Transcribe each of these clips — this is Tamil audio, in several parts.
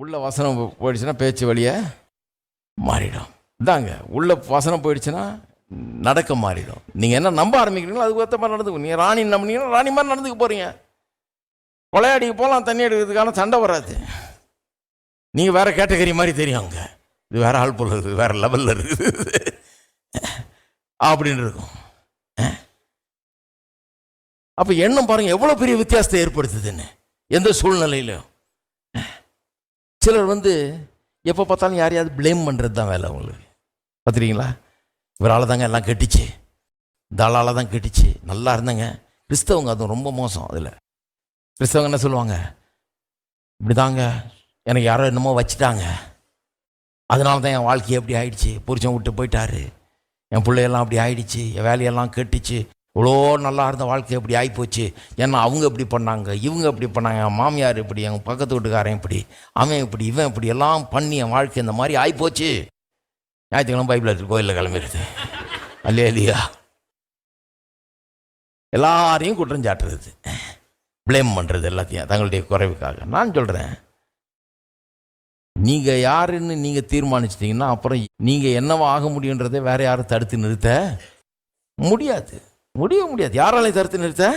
உள்ள வசனம் போயிடுச்சுன்னா பேச்சு வழியை மாறிடும். இதாங்க உள்ள வசனம் போயிடுச்சுன்னா நடக்க மாறிடும். நீங்கள் என்ன நம்ப ஆரம்பிக்கிறீங்களோ அதுக்கு ஏற்ற மாதிரி நடந்துக்கும் நீங்கள் ராணி நம்பினீங்கன்னா ராணி மாதிரி நடந்துக்க போகிறீங்க கொலையாடிக்கு போகலாம் தண்ணி எடுக்கிறதுக்கான சண்டை வராது. நீங்கள் வேறு கேட்டகரி மாதிரி தெரியும் அங்கே. இது வேறு ஆள் போல் இருக்குது வேறு லெவலில் இருக்குது. அப்படின்னு இருக்கும். அப்போ எண்ணம் பாருங்கள் எவ்வளோ பெரிய வித்தியாசத்தை ஏற்படுத்துதுன்னு. எந்த சூழ்நிலையிலும். சிலர் வந்து எப்போ பார்த்தாலும் யாரையாவது ப்ளேம் பண்ணுறது தான் வேலை அவங்களுக்கு. பார்த்துறீங்களா இவரால் தாங்க எல்லாம் கெட்டுச்சு. தாளால் தான் கெட்டுச்சு. நல்லா இருந்தாங்க. கிறிஸ்தவங்க அது ரொம்ப மோசம் அதில். கிறிஸ்தவங்க என்ன சொல்லுவாங்க? இப்படி தாங்க எனக்கு யாரோ என்னமோ வச்சுட்டாங்க. அதனால தான் என் வாழ்க்கை எப்படி ஆயிடுச்சு? புருஷன் விட்டு போயிட்டாரு. என் பிள்ளையெல்லாம் அப்படி ஆயிடுச்சு. என் வேலையெல்லாம் கெட்டுச்சு. இவ்வளோ நல்லா இருந்த வாழ்க்கை இப்படி ஆகிப்போச்சு ஏன்னா அவங்க இப்படி பண்ணாங்க இவங்க இப்படி பண்ணாங்க என் மாமியார் இப்படி எங்கள் பக்கத்து வீட்டுக்காரன் இப்படி அவன் இப்படி இவன் இப்படி எல்லாம் பண்ணி என் வாழ்க்கை இந்த மாதிரி ஆகிப்போச்சு ஞாயிற்றுக்கிழமை பைபிள் எடுத்து கோயிலில் கிளம்பிடுது அல்லையா இல்லையா எல்லாரையும் குற்றம் சாட்டுறது. ப்ளேம் பண்ணுறது எல்லாத்தையும் தங்களுடைய குறைவுக்காக. நான் சொல்கிறேன் நீங்கள் யாருன்னு நீங்கள் தீர்மானிச்சிட்டிங்கன்னா அப்புறம் நீங்கள் என்னவா ஆக முடியுன்றதை வேற யாரும் தடுத்து நிறுத்த முடியாது. முடிய முடியாது. யாராலையும் தடுத்து நிறுத்த?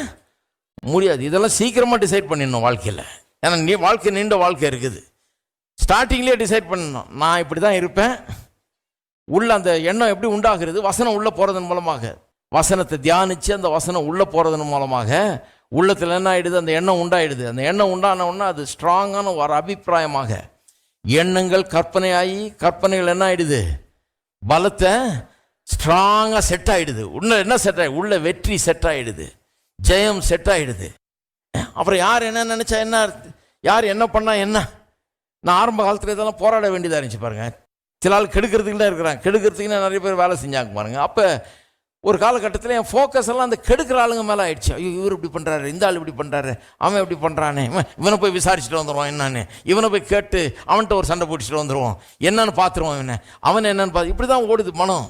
முடியாது. இதெல்லாம் சீக்கிரமாக டிசைட் பண்ணிடணும் வாழ்க்கையில். ஏன்னா நீ வாழ்க்கை நீண்ட வாழ்க்கை இருக்குது. ஸ்டார்டிங்லேயே டிசைட் பண்ணணும். நான் இப்படி தான் இருப்பேன். உள்ள அந்த எண்ணம் எப்படி உண்டாகிறது? வசனம் உள்ளே போகிறதன் மூலமாக. வசனத்தை தியானித்து அந்த வசனம் உள்ளே போகிறதன் மூலமாக உள்ளத்தில் என்ன ஆகிடுது அந்த எண்ணம் உண்டாயிடுது. அந்த எண்ணம் உண்டான உடனே அது ஸ்ட்ராங்கான ஒரு அபிப்பிராயமாக. எண்ணங்கள் கற்பனையாகி கற்பனைகள் என்ன ஆகிடுது பலத்தை ஸ்ட்ராங்காக செட் ஆகிடுது உள்ள என்ன செட் ஆகி உள்ள வெற்றி செட் ஆகிடுது ஜெயம் செட் ஆகிடுது அப்புறம் யார் என்ன நினச்சா என்ன? யார் என்ன பண்ணால் என்ன? நான் ஆரம்ப காலத்தில் இதெல்லாம் போராட வேண்டியதாக இருந்துச்சு பாருங்கள் சில ஆள் கெடுக்கிறதுக்கு இருக்கிறாங்க. கெடுக்கிறதுக்கு நிறைய பேர் வேலை செஞ்சாங்க பாருங்கள் அப்போ ஒரு காலகட்டத்தில் என் ஃபோக்கஸ் எல்லாம் அந்த கெடுக்கிற ஆளுங்க மேலே ஆயிடுச்சு. ஐயோ இவர் இப்படி பண்ணுறாரு இந்த ஆள் இப்படி பண்ணுறாரு அவன் இப்படி பண்ணுறானே இவன் இவனை போய் விசாரிச்சுட்டு வந்துடுவான் என்னன்னு. இவனை போய் கேட்டு அவன்கிட்ட ஒரு சண்டை பிடிச்சிட்டு வந்துடுவோம் என்னன்னு பார்த்துருவான் இவனை. அவன் என்னன்னு பார்த்து இப்படி தான் ஓடுது மனம்.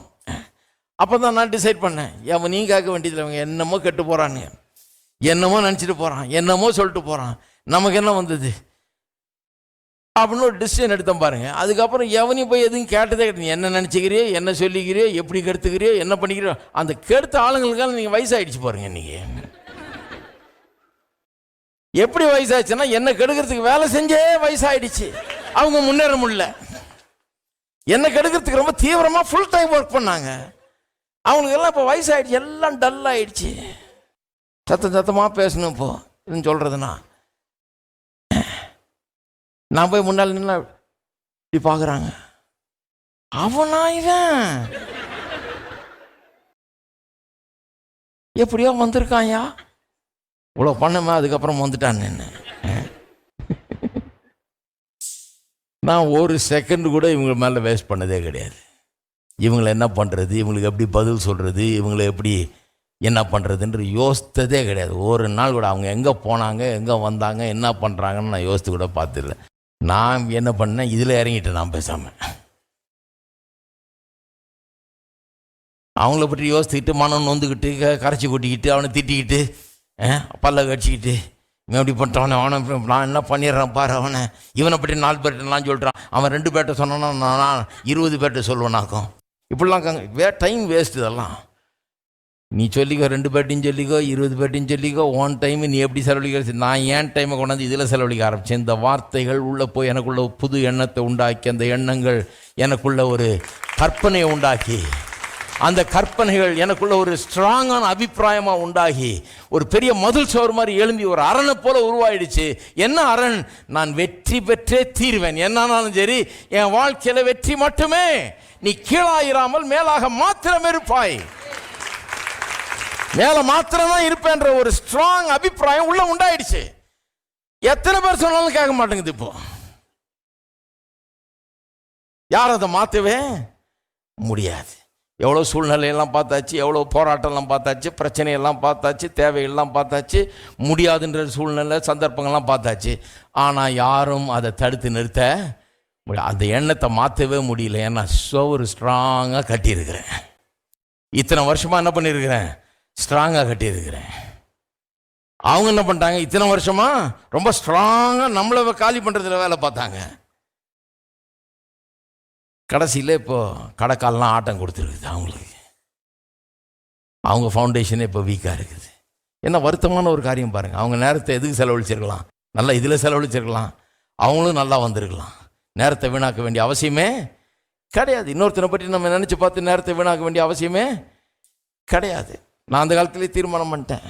அப்போ தான் நான் டிசைட் பண்ணேன். அவன் நீ கேட்க வேண்டியதில்லை அவங்க என்னமோ கெட்டு போகிறான்னு என்னமோ நினச்சிட்டு போகிறான் என்னமோ சொல்லிட்டு போகிறான் நமக்கு என்ன வந்தது? அப்படின்னு ஒரு டிசிஷன் எடுத்தேன் பாருங்கள் அதுக்கப்புறம் எவனையும் போய் எதுவும் கேட்டதே கிடையாது. என்ன நினச்சிக்கிறியோ என்ன சொல்லிக்கிறியோ எப்படி கெடுத்துக்கிறியோ என்ன பண்ணிக்கிறியோ அந்த கெடுத்த ஆளுங்களுக்காக நீங்கள் வயசாகிடுச்சு பாருங்கள் இன்றைக்கி எப்படி வயசாகிடுச்சுன்னா என்ன கெடுக்கிறதுக்கு வேலை செஞ்சே வயசாயிடுச்சு. அவங்க முன்னேற முடியல. என்ன கெடுக்கிறதுக்கு ரொம்ப தீவிரமாக ஃபுல் டைம் ஒர்க் பண்ணாங்க. அவங்களுக்கு எல்லாம் இப்போ வயசாயிடுச்சு எல்லாம் டல் ஆகிடுச்சு சத்தம் சத்தமாக பேசணும் இப்போ. இதுன்னு சொல்கிறதுனா நான் போய் முன்னால் நின்னா இப்படி பார்க்குறாங்க அவனா இவன்? எப்படியோ வந்திருக்கான்யா. இவ்வளோ பண்ணமே அதுக்கப்புறம் வந்துட்டான் என்ன நான் ஒரு செகண்ட் கூட இவங்க மேலே வேஸ்ட் பண்ணதே கிடையாது. இவங்களை என்ன பண்ணுறது இவங்களுக்கு எப்படி பதில் சொல்கிறது இவங்களை எப்படி என்ன பண்ணுறதுன்ற யோசித்ததே கிடையாது. ஒரு நாள் கூட அவங்க எங்கே போனாங்க எங்கே வந்தாங்க என்ன பண்ணுறாங்கன்னு நான் யோசித்து கூட பார்த்துடல நான் என்ன பண்ணேன்? இதில் இறங்கிட்டேன் நான் பேசாமல் அவங்கள பற்றி யோசித்துக்கிட்டு மனம் நொந்துக்கிட்டு க- கரைச்சி கொட்டிக்கிட்டு அவனை திட்டிக்கிட்டு பல்ல கடிச்சிக்கிட்டு இவன் எப்படி பண்ணிட்டான் அவனை நான் என்ன பண்ணிடுறேன் பாரு அவனை. இவனை பற்றி நாலு பேர்ட்ட சொல்கிறான் அவன் ரெண்டு பேர்ட்ட சொன்னான்னா நான் இருபது பேர்ட்ட சொல்லுவேனாக்கும் இப்படிலாம் வே டைம் வேஸ்ட் இதெல்லாம். நீ சொல்லிக்கோ ரெண்டு பேர்ட்டையும் சொல்லிக்கோ இருபது பேர்ட்டையும் சொல்லிக்கோ ஒன் டைம் நீ எப்படி செலவழிக்க நான் ஏன் டைமை கொண்டாந்து இதில் செலவழிக்க ஆரம்பித்தேன் இந்த வார்த்தைகள் உள்ளே போய் எனக்குள்ள புது எண்ணத்தை உண்டாக்கி அந்த எண்ணங்கள் எனக்குள்ள ஒரு கற்பனையை உண்டாக்கி அந்த கற்பனைகள் எனக்குள்ள ஒரு ஸ்ட்ராங்கான அபிப்பிராயமாக உண்டாகி ஒரு பெரிய மதில் சோறு மாதிரி எழும்பி ஒரு அரணை போல உருவாயிடுச்சு. என்ன அரண்? நான் வெற்றி பெற்றே தீருவேன். என்னானாலும் சரி என் வாழ்க்கையில் வெற்றி மட்டுமே. நீ கீழாயிராமல் மேலாக மாத்திரம் இருப்பாய். மேல மாத்திரம் தான் இருப்பேன்ற ஒரு ஸ்ட்ராங் அபிப்பிராயம் உள்ள உண்டாயிடுச்சு. எத்தனை பேர் சொன்னாலும் கேட்க மாட்டேங்குது இப்போ. யார் அதை மாற்றவே முடியாது. எவ்வளோ சூழ்நிலையெல்லாம் பார்த்தாச்சு எவ்வளோ போராட்டம்லாம் பார்த்தாச்சு பிரச்சனையெல்லாம் பார்த்தாச்சு தேவையெல்லாம் பார்த்தாச்சு முடியாதுன்ற சூழ்நிலை சந்தர்ப்பங்கள்லாம் பார்த்தாச்சு. ஆனால் யாரும் அதை தடுத்து நிறுத்த அந்த எண்ணத்தை மாற்றவே முடியல. ஏன்னா சோறு ஸ்ட்ராங்காக கட்டியிருக்கிறேன். இத்தனை வருஷமாக என்ன பண்ணியிருக்கிறேன்? ஸ்ட்ராங்காக கட்டியிருக்கிறேன். அவங்க என்ன பண்ணிட்டாங்க? இத்தனை வருஷமா ரொம்ப ஸ்ட்ராங்காக நம்மளை காலி பண்ணுறதுல வேலை பார்த்தாங்க. கடைசியில் இப்போது கடைக்காலெலாம் ஆட்டம் கொடுத்துருக்குது அவங்களுக்கு. அவங்க ஃபவுண்டேஷனே இப்போ வீக்காக இருக்குது. என்ன வருத்தமான ஒரு காரியம் பாருங்கள் அவங்க நேரத்தை எதுக்கு செலவழிச்சிருக்கலாம்? நல்லா இதில் செலவழிச்சிருக்கலாம். அவங்களும் நல்லா வந்திருக்கலாம். நேரத்தை வீணாக்க வேண்டிய அவசியமே கிடையாது. இன்னொருத்தனை பற்றி நம்ம நினச்சி பார்த்து நேரத்தை வீணாக்க வேண்டிய அவசியமே கிடையாது. நான் அந்த காலத்துலேயே தீர்மானம் பண்ணிட்டேன்.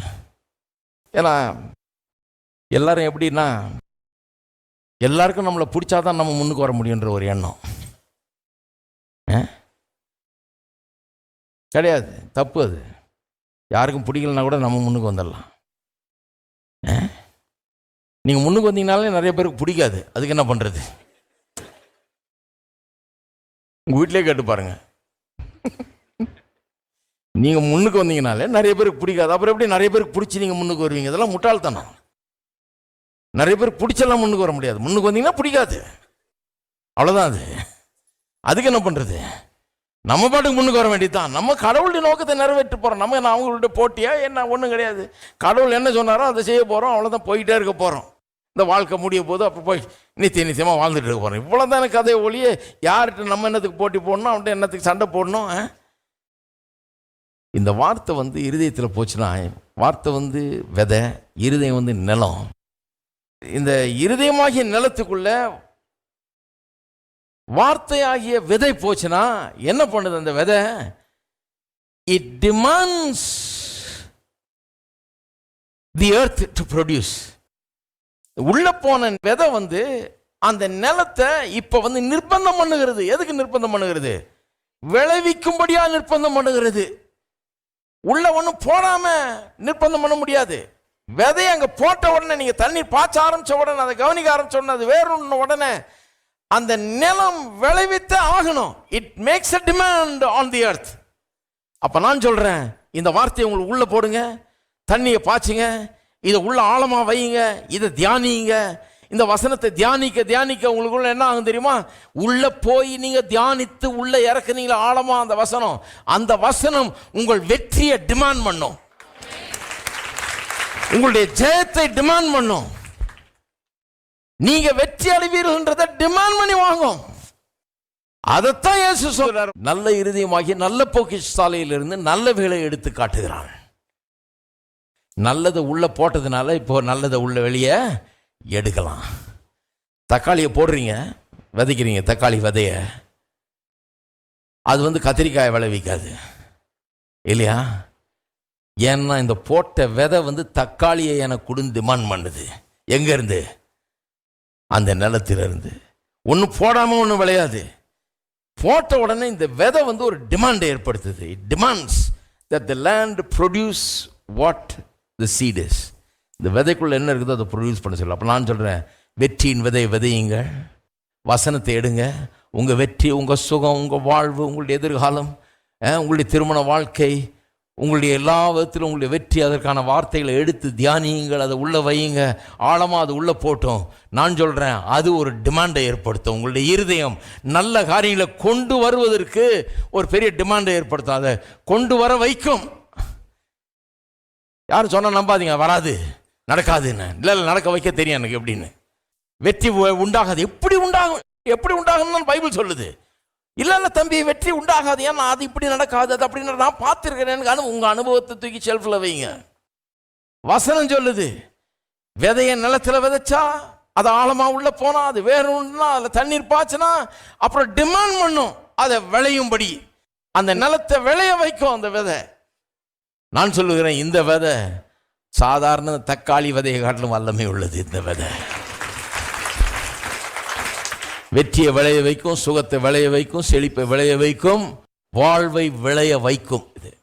ஏன்னா எல்லாரும் எப்படின்னா எல்லாருக்கும் நம்மளை பிடிச்சாதான் நம்ம முன்னுக்கு வர முடியுன்ற ஒரு எண்ணம். ஆ? கிடையாது. தப்பு அது. யாருக்கும் பிடிக்கலனா கூட நம்ம முன்னுக்கு வந்துடலாம். நீங்கள் முன்னுக்கு வந்தீங்கனாலே நிறைய பேருக்கு பிடிக்காது. அதுக்கு என்ன பண்ணுறது உங்கள் வீட்டிலே கேட்டு பாருங்க. நீங்கள் முன்னுக்கு வந்தீங்கனாலே நிறைய பேருக்கு பிடிக்காது. அப்புறம் எப்படி நிறைய பேருக்கு பிடிச்சி நீங்கள் முன்னுக்கு வருவீங்க? இதெல்லாம் முட்டாள்தனம். நிறைய பேர் பிடிச்செல்லாம் முன்னுக்கு வர முடியாது. முன்னுக்கு வந்தீங்கன்னா பிடிக்காது. அவ்வளோதான் அது. அதுக்கு என்ன பண்ணுறது நம்ம பாட்டுக்கு முன்னுக்கு வர வேண்டியதுதான். நம்ம கடவுளுடைய நோக்கத்தை நிறைவேற்ற போகிறோம் நம்ம என்ன அவங்கள்ட்ட போட்டியா? என்ன? ஒன்றும் கிடையாது. கடவுள் என்ன சொன்னாரோ அதை செய்ய போகிறோம் அவ்வளோதான் போயிட்டே இருக்க போகிறோம் இந்த வாழ்க்கை முடிய போது அப்போ போய் நித்திய நித்தியமாக வாழ்ந்துட்டு இருக்க போகிறோம் இவ்வளோ தானே கதை ஒழிய யார்கிட்ட நம்ம என்னத்துக்கு போட்டி போடணும் அவன்கிட்ட என்னத்துக்கு சண்டை போடணும் இந்த வார்த்தை வந்து இருதயத்தில் போச்சுன்னா வார்த்தை வந்து விதை இருதயம் வந்து நிலம். இந்த இருதயமாகிய நிலத்துக்குள்ள வார்த்தையாகிய விதை போச்சுன்னா என்ன பண்ணுது அந்த விதை? It demands the earth to produce உள்ள போன விதை வந்து அந்த நிலத்தை இப்ப வந்து நிர்பந்தம் பண்ணுகிறது. எதுக்கு நிர்பந்தம் பண்ணுகிறது? விளைவிக்கும்படியா நிர்பந்தம் பண்ணுகிறது. உள்ள ஒன்றும் போடாம நிர்பந்தம் பண்ண முடியாது. விதையை அங்க போட்ட உடனே நீங்க தண்ணீர் பாய்ச்ச ஆரம்பிச்ச உடனே அதை கவனிக்க ஆரம்பிச்ச உடனே அது வேறு உடனே அந்த நிலம் விளைவித்த ஆகணும். It makes a demand on the earth அப்ப நான் சொல்றேன் இந்த வார்த்தையை உங்களுக்கு உள்ள போடுங்க தண்ணியை பாய்ச்சுங்க இதை உள்ள ஆழமாக வையுங்க இதை தியானிங்க இந்த வசனத்தை தியானிக்க தியானிக்க உங்களுக்குள்ள என்ன ஆகும் தெரியுமா? உள்ள போய் நீங்க தியானித்து உள்ள இறக்குனீங்களா ஆழமா அந்த வசனம். அந்த வசனம் உங்கள் வெற்றியை டிமாண்ட் பண்ணும். உங்களுடைய ஜெயத்தை டிமாண்ட் பண்ணும். நீங்க வெற்றி அடைவீர்கள்ன்றதை டிமாண்ட் பண்ணி வாங்கும். அதைத்தான் இயேசு சொல்றார். நல்ல இருதயமாகிய நல்ல பொக்கிஷாலையிலிருந்து நல்ல வேலை எடுத்து காட்டுகிறான் நல்லதை உள்ளே போட்டதுனால இப்போ நல்லதை உள்ள வெளியே எடுக்கலாம். தக்காளியை போடுறீங்க விதைக்கிறீங்க தக்காளி விதைய. அது வந்து கத்திரிக்காயை விளைவிக்காது. இல்லையா? ஏன்னா இந்த போட்ட விதை வந்து தக்காளியை எனக்கு கொடுன்னு டிமாண்ட் பண்ணுது. எங்கேருந்து அந்த நிலத்திலிருந்து ஒன்று போடாமல் ஒன்றும் விளையாது. போட்ட உடனே இந்த விதை வந்து ஒரு டிமாண்டை ஏற்படுத்துது. It demands that the land produce what the seeds இந்த விதைக்குள்ளே என்ன இருக்குதோ அதை ப்ரொடியூஸ் பண்ண சொல்லலாம் அப்போ நான் சொல்கிறேன் வெற்றியின் விதை விதையுங்க. வசனத்தை எடுங்க. உங்கள் வெற்றி உங்கள் சுகம் உங்கள் வாழ்வு உங்களுடைய எதிர்காலம் உங்களுடைய திருமண வாழ்க்கை உங்களுடைய எல்லா விதத்திலும் உங்களுடைய வெற்றி அதற்கான வார்த்தைகளை எடுத்து தியானியுங்கள். அதை உள்ளே வையுங்க. ஆழமாக அது உள்ளே போட்டோம். நான் சொல்கிறேன் அது ஒரு டிமாண்டை ஏற்படுத்தும். உங்களுடைய இருதயம் நல்ல காரியங்களை கொண்டு வருவதற்கு ஒரு பெரிய டிமாண்டை ஏற்படுத்தும். அதை கொண்டு வர வைக்கும். யாரும் சொன்னால் நம்பாதீங்க வராது நடக்காதுன்னு. இல்லை இல்லை நடக்க வைக்க தெரியும் எனக்கு எப்படின்னு. வெற்றி உண்டாகாது. எப்படி உண்டாகும் எப்படி உண்டாகும்னு பைபிள் சொல்லுது. இல்லை இல்லை தம்பி வெற்றி உண்டாகாது. ஏன்னா அது இப்படி நடக்காது அது அப்படின்னு நான் பார்த்துருக்கிறேன் எனக்கு அனு உங்கள் அனுபவத்தை தூக்கி ஷெல்ஃபில் வைங்க. வசனம் சொல்லுது விதைய நிலத்தில் விதைச்சா அது ஆழமாக உள்ளே போனால் அது வேற ஒன்றுனா அதில் தண்ணீர் பாய்ச்சினா அப்புறம் டிமாண்ட் பண்ணும். அதை விளையும்படி. அந்த நிலத்தை விளைய வைக்கும் அந்த விதை. நான் சொல்லுகிறேன் இந்த விதை சாதாரண தக்காளி விதையை காட்டிலும் வல்லமை உள்ளது இந்த விதை. வெற்றியை விளைய வைக்கும் சுகத்தை விளைய வைக்கும் செழிப்பை விளைய வைக்கும் வாழ்வை விளைய வைக்கும் இது.